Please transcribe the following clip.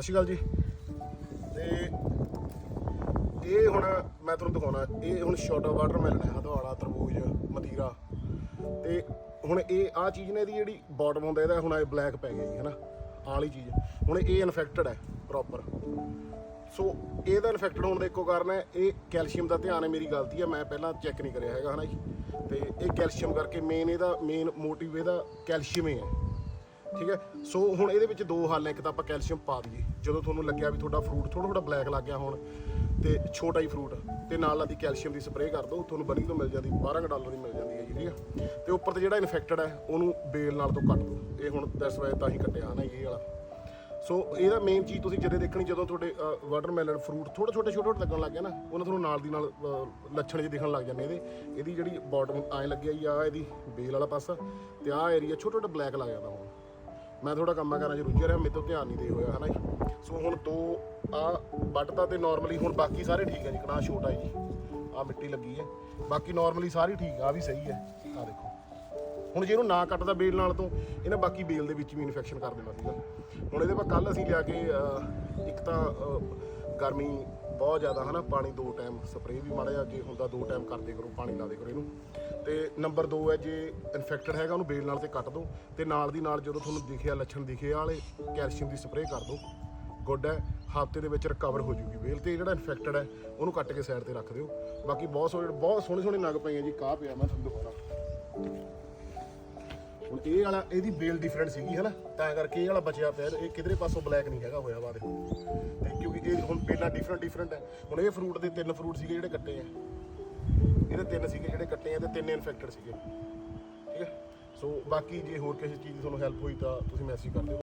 ਸਤਿ ਸ਼੍ਰੀ ਅਕਾਲ ਜੀ। ਤੇ ਇਹ ਹੁਣ ਮੈਂ ਤੁਹਾਨੂੰ ਦਿਖਾਉਣਾ, ਇਹ ਹੁਣ ਛੋਟਾ ਵਾਟਰਮੈਲਨ ਹੈ, ਹਦਵਾੜਾ, ਤਰਬੂਜ, ਮਤੀਰਾ। ਤੇ ਹੁਣ ਇਹ ਆ ਚੀਜ਼ ਨੇ ਇਹਦੀ ਜਿਹੜੀ ਬਾਟਮ ਹੁੰਦਾ, ਇਹਦਾ ਹੁਣ ਇਹ ਬਲੈਕ ਪੈ ਗਿਆ ਜੀ, ਹੈਨਾ? ਆਹ ਵਾਲੀ ਚੀਜ਼। ਹੁਣ ਇਹ ਇਨਫੈਕਟਡ ਹੈ ਪ੍ਰੋਪਰ ਸੋ ਇਹਦਾ ਇਨਫੈਕਟਡ ਹੋਣ ਦਾ ਇੱਕੋ ਕਾਰਨ ਹੈ, ਇਹ ਕੈਲਸ਼ੀਅਮ ਦਾ ਧਿਆਨ ਹੈ, ਮੇਰੀ ਗਲਤੀ ਹੈ, ਮੈਂ ਪਹਿਲਾਂ ਚੈੱਕ ਨਹੀਂ ਕਰਿਆ ਹੈਗਾ, ਹਨਾ ਜੀ? ਤੇ ਇਹ ਕੈਲਸ਼ੀਅਮ ਕਰਕੇ ਮੇਨ ਇਹਦਾ ਮੇਨ ਮੋਟਿਵ ਇਹਦਾ ਕੈਲਸ਼ੀਅਮ ਹੀ ਹੈ। ਠੀਕ ਹੈ? ਸੋ ਹੁਣ ਇਹਦੇ ਵਿੱਚ ਦੋ ਹੱਲ ਹੈ ਇੱਕ ਤਾਂ ਆਪਾਂ ਕੈਲਸ਼ੀਅਮ ਪਾ ਦਈਏ। ਜਦੋਂ ਤੁਹਾਨੂੰ ਲੱਗਿਆ ਵੀ ਤੁਹਾਡਾ ਫਰੂਟ ਥੋੜਾ ਥੋੜਾ ਬਲੈਕ ਲੱਗ ਗਿਆ ਹੁਣ, ਤੇ ਛੋਟਾ ਹੀ ਫਰੂਟ ਤੇ ਨਾਲ ਨਾਲ ਦੀ ਕੈਲਸ਼ੀਅਮ ਦੀ ਸਪਰੇਅ ਕਰ ਦਿਓ, ਤੁਹਾਨੂੰ ਬਣੀ ਤੋਂ ਮਿਲ ਜਾਂਦੀ 12 ਕੁ ਡਾਲਰ ਦੀ ਮਿਲ ਜਾਂਦੀ ਹੈ ਜੀ, ਠੀਕ ਹੈ? ਤੇ ਉੱਪਰ ਤੇ ਜਿਹੜਾ ਇਨਫੈਕਟਡ ਹੈ, ਉਹਨੂੰ ਬੇਲ ਨਾਲ ਤੋਂ ਕੱਟ ਦਿਓ। ਇਹ ਹੁਣ ਦਸ ਵਜੇ ਤਾਂ ਹੀ ਕੱਟਿਆ ਨਾ ਇਹ ਵਾਲਾ। ਸੋ ਇਹਦਾ ਮੇਨ ਚੀਜ਼ ਤੁਸੀਂ ਜਦੋਂ ਦੇਖਣੀ, ਜਦੋਂ ਤੁਹਾਡੇ ਵਾਟਰਮੈਲਨ ਫਰੂਟ ਥੋੜੇ ਛੋਟੇ ਛੋਟੇ ਛੋਟੇ ਲੱਗਣ ਲੱਗ ਗਿਆ ਨਾ, ਉਹਨਾਂ ਤੁਹਾਨੂੰ ਨਾਲ ਦੀ ਨਾਲ ਲੱਛਣ ਜਿਹੇ ਦਿਖਣ ਲੱਗ ਜਾਂਦੇ ਇਹਦੇ। ਇਹਦੀ ਜਿਹੜੀ ਬਾਟਮ ਐ ਲੱਗਿਆ ਜੀ ਆ ਇਹਦੀ ਬੇਲ ਵਾਲਾ ਪਾਸਾ, ਤੇ ਆਹ ਏਰੀਆ ਛੋਟਾ ਛੋਟਾ ਬਲੈਕ ਲੱਗ ਜਾਂਦਾ ਹੁਣ। ਮੈਂ ਥੋੜਾ ਕੰਮਾਂ ਕਾਰਾਂ ਚ ਰੁੱਝਿਆ ਰਿਹਾ ਮੇਰੇ ਤੋਂ ਧਿਆਨ ਨਹੀਂ ਦੇ ਹੋਇਆ ਹਨਾ ਜੀ? ਸੋ ਹੁਣ ਦੋ ਆ ਵੱਟਦਾ ਤੇ ਨਾਰਮਲੀ ਹੁਣ ਬਾਕੀ ਸਾਰੇ ਠੀਕ ਹੈ ਜੀ ਕਣਾ ਛੋਟਾ ਜੀ ਆ ਮਿੱਟੀ ਲੱਗੀ ਹੈ। ਬਾਕੀ ਨਾਰਮਲੀ ਸਾਰੀ ਠੀਕ ਆ ਆਹ ਵੀ ਸਹੀ ਹੈ ਆ ਦੇਖੋ। ਹੁਣ ਜੇ ਇਹਨੂੰ ਨਾ ਕੱਟਦਾ ਬੇਲ ਨਾਲ ਤੋਂ ਇਹਨੇ ਬਾਕੀ ਬੇਲ ਦੇ ਵਿੱਚ ਵੀ ਇਨਫੈਕਸ਼ਨ ਕਰ ਦੇਣਾ ਸੀਗਾ। ਹੁਣ ਇਹਦੇ ਪਰ ਕੱਲ ਅਸੀਂ ਲਿਆ ਕੇ ਅਹ, ਇੱਕ ਤਾਂ ਅਹ, ਗਰਮੀ ਬਹੁਤ ਜ਼ਿਆਦਾ ਹਨਾ, ਪਾਣੀ ਦੋ ਟਾਈਮ ਸਪਰੇਅ ਵੀ ਮਾੜਾ ਜਿਹਾ, ਜੇ ਹੁੰਦਾ ਦੋ ਟਾਈਮ ਕਰਦੇ ਕਰੋ, ਪਾਣੀ ਲਾ ਦੇ ਕਰੋ ਇਹਨੂੰ। ਤੇ ਨੰਬਰ 2 ਹੈ, ਜੇ ਇਨਫੈਕਟਡ ਹੈਗਾ, ਉਹਨੂੰ ਬੇਲ ਨਾਲ ਤੇ ਕੱਟ ਦਿਓ ਤੇ ਨਾਲ ਦੀ ਨਾਲ ਜਦੋਂ ਤੁਹਾਨੂੰ ਦਿਖਿਆ, ਲੱਛਣ ਦਿਖੇ ਵਾਲੇ, ਕੈਲਸ਼ੀਅਮ ਦੀ ਸਪਰੇਅ ਕਰ ਦਿਓ ਗੁੱਡ ਹੈ, ਹਫ਼ਤੇ ਦੇ ਵਿੱਚ ਰਿਕਵਰ ਹੋ ਜੂਗੀ ਵੇਲ ਤੇ ਜਿਹੜਾ ਇਨਫੈਕਟਡ ਹੈ, ਉਹਨੂੰ ਕੱਟ ਕੇ ਸਾਈਡ ਤੇ ਰੱਖ ਦਿਓ। ਬਾਕੀ ਬਹੁਤ ਸੋਹਣੇ ਬਹੁਤ ਸੋਹਣੇ ਸੋਹਣੇ ਨਗ ਪਏ ਆ ਜੀ, ਕਾਹ ਪਿਆ, ਮੈਂ ਤੁਹਾਨੂੰ ਦਿਖਾਉਣਾ। ਹੁਣ ਇਹ ਵਾਲਾ, ਇਹਦੀ ਬੇਲ ਡਿਫਰੈਂਟ ਸੀਗੀ, ਹਨਾ? ਤਾਂ ਕਰਕੇ ਇਹ ਵਾਲਾ ਬਚਿਆ ਪਿਆ, ਇਹ ਕਿਧਰੇ ਪਾਸੋਂ ਬਲੈਕ ਨਹੀਂ ਹੈਗਾ ਹੋਇਆ ਵਾ ਦੇਖੋ ਤੇ ਕਿਉਂਕਿ ਇਹ ਹੁਣ ਬੇਲਾਂ ਡਿਫਰੈਂਟ ਡਿਫਰੈਂਟ ਹੈ। ਹੁਣ ਇਹ ਫਰੂਟ ਦੇ ਤਿੰਨ ਫਰੂਟ ਸੀਗੇ ਜਿਹੜੇ ਕੱਟੇ ਆ। ਇਹਦੇ ਤਿੰਨ ਸੀਗੇ ਜਿਹੜੇ ਕੱਟੇ ਆ ਤੇ ਤਿੰਨ ਇਨਫੈਕਟਡ ਸੀਗੇ। ਠੀਕ ਹੈ? ਸੋ ਬਾਕੀ ਜੇ ਹੋਰ ਕਿਸੇ ਚੀਜ਼ ਦੀ ਤੁਹਾਨੂੰ ਹੈਲਪ ਹੋਈ ਤਾਂ ਤੁਸੀਂ ਮੈਸੇਜ ਕਰ ਦਿਓ।